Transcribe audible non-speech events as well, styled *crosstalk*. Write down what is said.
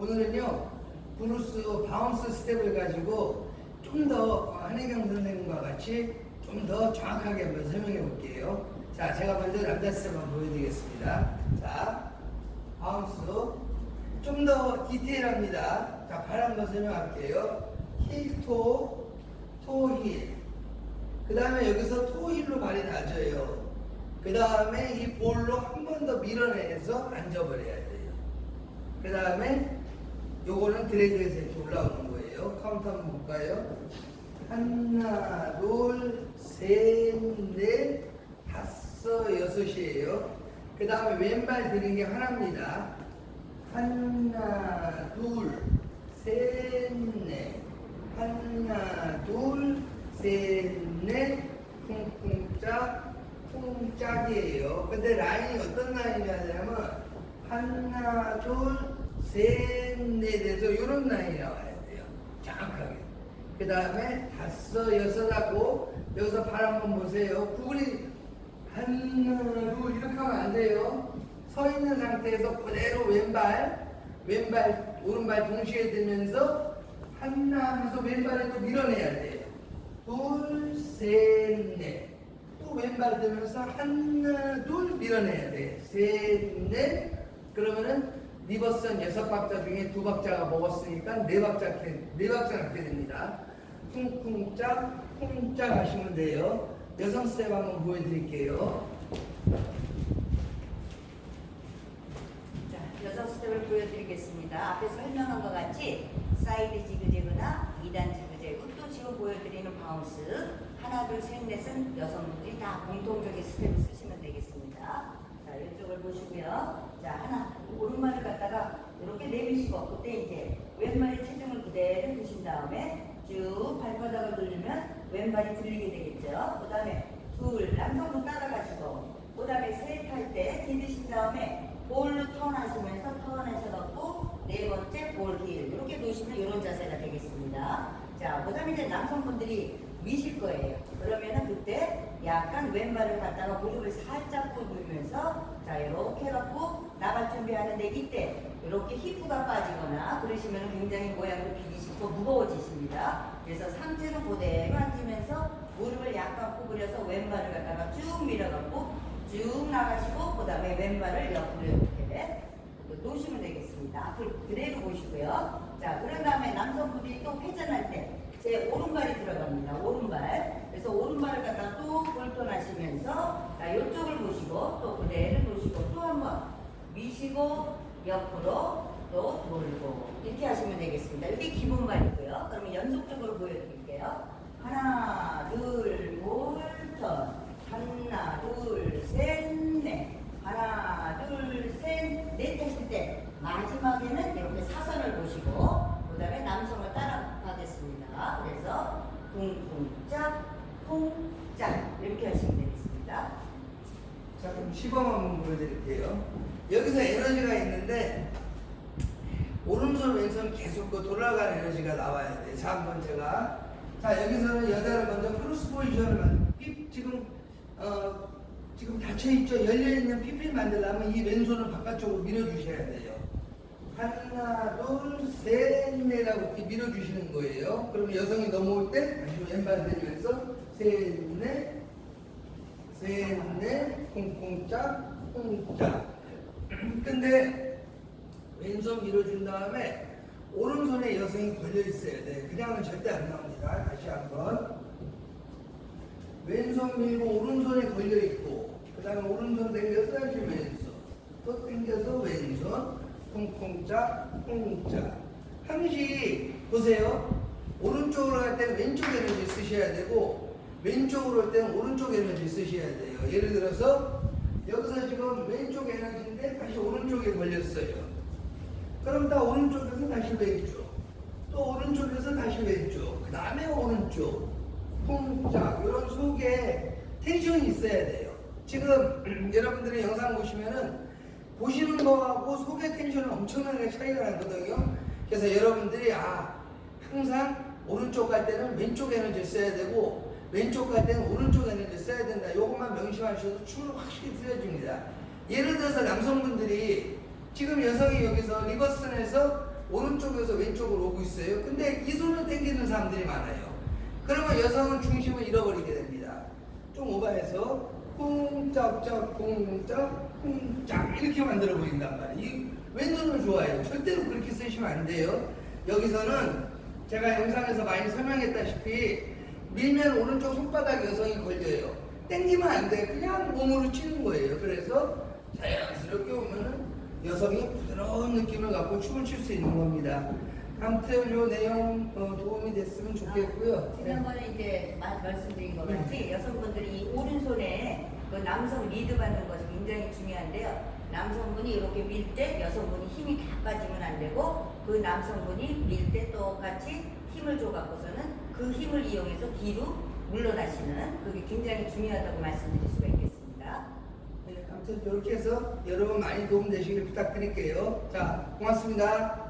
오늘은요 브루스 바운스 스텝을 가지고 좀 더 한혜경 선생님과 같이 좀 더 정확하게 한번 설명해 볼게요. 자, 제가 먼저 남자 스텝 한번 보여드리겠습니다. 자, 바운스 좀 더 디테일합니다. 자, 발 한번 설명할게요. 힐 토, 토힐. 그 다음에 여기서 토힐로 발이 낮아요. 그 다음에 이 볼로 한 번 더 밀어내서 앉아버려야 돼요. 그 다음에 요거는 드래그해서 이렇게 올라오는 거예요. 카운트 한번 볼까요? 하나, 둘, 셋, 넷, 다섯, 여섯이에요. 그 다음에 왼발 드는 게 하나입니다. 하나, 둘, 셋, 넷. 하나, 둘, 셋, 넷. 쿵쿵짝, 쿵짝이에요. 근데 라인이 어떤 라인이냐면 하나, 둘, 셋, 넷에서 이런 라인이 나와야 돼요. 정확하게. 그 다음에 다섯, 여섯 하고 여기서 발 한번 보세요. 구글이 둘 이렇게 하면 안 돼요. 서 있는 상태에서 그대로 왼발, 왼발, 오른발 동시에 들면서 하나 하면서 왼발을 또 밀어내야 돼요. 둘, 셋, 넷. 또 왼발 들면서 하나, 둘 밀어내야 돼. 셋, 넷. 그러면은 리버스는 여섯 박자 중에 두 박자가 먹었으니까 네 박자, 네 박자 갖게 됩니다. 쿵쿵짝, 쿵짝 하시면 돼요. 여성 스텝 한번 보여드릴게요. 자, 여성 스텝을 보여드리겠습니다. 앞에 설명한 것 같이 사이드 지그재그나 2단 지그재그 또 지금 보여드리는 바운스 하나 둘셋 넷은 여성분들이 다 공통적인 스텝을 쓰시면 되겠습니다. 자 이쪽을 보시고요. 자 하나 오른발을 갖다가 이렇게 내미시고 그때 이제 왼발의 체중을 그대로 두신 다음에 쭉 발바닥을 돌리면 왼발이 들리게 되겠죠. 그 다음에 둘 남성분 따라가시고 그 다음에 셋할때 디드신 다음에 볼로 턴하시면서 턴하셔갖고 네 번째 볼힐 이렇게 놓으시면 이런 자세가 되겠습니다. 자, 그 다음에 이제 남성분들이 미실 거예요. 그러면은 그때 약간 왼발을 갖다가 무릎을 살짝 굽으면서 자, 이렇게 해갖고 나갈 준비하는데 이때 이렇게 히프가 빠지거나 그러시면 굉장히 모양도 비기시고 무거워지십니다. 그래서 상체는 그대로 앉으면서 무릎을 약간 구부려서 왼발을 갖다가 쭉 밀어갖고 쭉 나가시고 그 다음에 왼발을 옆으로 이렇게 놓으시면 되겠습니다. 앞으로 그대로 보시고요. 자 그런 다음에 남성분들이 또 회전할 때 제 오른발이 들어갑니다. 오른발. 그래서 오른발을 갖다가 또 골턴하시 면서 자 이쪽을 보시고 또 그대로 놓으시고 또 한번 미시고 옆으로 또 돌고 이렇게 하시면 되겠습니다. 이게 기본발이고요. 그러면 연속적으로 보여드릴게요. 하나, 둘, 골턴. 하나, 둘, 셋, 넷. 하나, 둘, 셋, 넷 했을 때 마지막에는 이렇게 사선을 보시고 그 다음에 남성을 따라가겠습니다. 그래서 쿵쿵짝, 쿵짝 이렇게 하시면 되겠습니다. 자, 그럼 시범 한번 보여드릴게요. 여기서 에너지가 있는데, 오른손, 왼손 계속 그 돌아가는 에너지가 나와야 돼요. 자, 한번 제가. 자, 여기서는 여자를 먼저 크로스 포지션을 지금, 어, 지금 닫혀 있죠? 열려 있는 피피를 만들려면 이 왼손을 바깥쪽으로 밀어주셔야 돼요. 하나, 둘, 셋, 넷하고 이렇게 밀어주시는 거예요. 그러면 여성이 넘어올 때, 다시 왼발 들면서, 셋, 넷, 셋넷 콩콩짝 콩짝. *clears throat* 근데 왼손 밀어준 다음에 오른손에 여성이 걸려 있어야 돼. 그냥은 절대 안 나옵니다. 다시 한번. 왼손 밀고 오른손에 걸려 있고 그 다음에 오른손 당겨서 다시 왼손. 또 당겨서 왼손. 콩콩짝 콩짝. 항시 보세요. 오른쪽으로 할 때는 왼쪽 에너지 쓰셔야 되고 왼쪽으로 할 때는 오른쪽 에너지 쓰셔야 돼요. 예를 들어서 여기서 지금 왼쪽 에너지인데 다시 오른쪽에 걸렸어요. 그럼 다 오른쪽에서 다시 왼쪽, 또 오른쪽에서 다시 왼쪽, 그 다음에 오른쪽, 쿵짝 이런 속에 텐션이 있어야 돼요. 지금 *clears throat* 여러분들이 영상 보시면은 보시는 거하고 속의 텐션은 엄청나게 차이가 나거든요. 그래서 여러분들이 아 항상 오른쪽 갈 때는 왼쪽 에너지 써야 되고 왼쪽 갈 때는 오른쪽 에너지 써야 된다. 이것만 명심하셔도 춤을 확실히 틀어줍니다. 예를 들어서 남성분들이 지금 여성이 여기서 리버슨에서 오른쪽에서 왼쪽으로 오고 있어요. 근데 이 손을 당기는 사람들이 많아요. 그러면 여성은 중심을 잃어버리게 됩니다. 좀 오버해서 쿵짝짝 쿵짝 쿵짝 이렇게 만들어 보인단 말이에요. 이 왼손을 좋아해요. 절대로 그렇게 쓰시면 안 돼요. 여기서는 제가 영상에서 많이 설명했다시피 밀면 오른쪽 손바닥 여성이 걸려요. 당기면 안 돼. 그냥 몸으로 치는 거예요. 그래서 자연스럽게 오면은 여성이 부드러운 느낌을 갖고 춤을 출 수 있는 겁니다. 아무튼 요 내용 어, 도움이 됐으면 좋겠고요. 네. 지난번에 이제 마- 말씀드린 것 같이 여성분들이 이 오른손에 그 남성 리드 받는 것이 굉장히 중요한데요. 남성분이 이렇게 밀 때 여성분이 힘이 다 빠지면 안 되고 그 남성분이 밀 때 똑같이 힘을 줘 갖고서는 그 힘을 이용해서 뒤로 물러나시는 그게 굉장히 중요하다고 말씀드릴 수가 있겠습니다. 네, 아무튼 이렇게 해서 여러분 많이 도움 되시길 부탁드릴게요. 자, 고맙습니다.